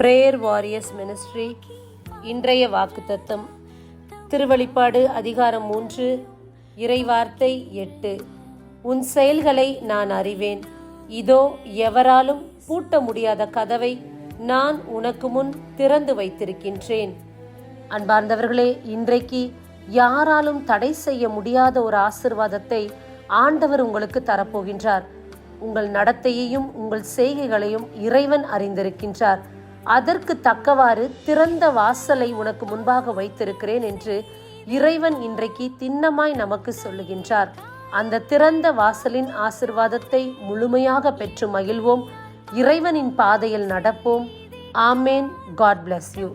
Prayer warriors ministry இன்றைய வாக்குத்தத்தம். திருவழிப்பாடு அதிகாரம் மூன்று இறைவார்த்தை எட்டு. உன் செயல்களை நான் அறிவேன். இதோ எவராலும் பூட்ட முடியாத கதவை நான் உனக்கு முன் திறந்து வைத்திருக்கின்றேன். அன்பார்ந்தவர்களே இன்றைக்கு யாராலும் தடை செய்ய முடியாத ஒரு ஆசிர்வாதத்தை ஆண்டவர் உங்களுக்கு தரப்போகின்றார். உங்கள் நடத்தையையும் உங்கள் செய்கைகளையும் இறைவன் அறிந்திருக்கின்றார். அதற்கு தக்கவாறு திறந்த வாசலை உனக்கு முன்பாக வைத்திருக்கிறேன் என்று இறைவன் இன்றைக்கு திண்ணமாய் நமக்கு சொல்லுகின்றார். அந்த திறந்த வாசலின் ஆசிர்வாதத்தை முழுமையாக பெற்று மகிழ்வோம். இறைவனின் பாதையில் நடப்போம். ஆமேன். God bless you.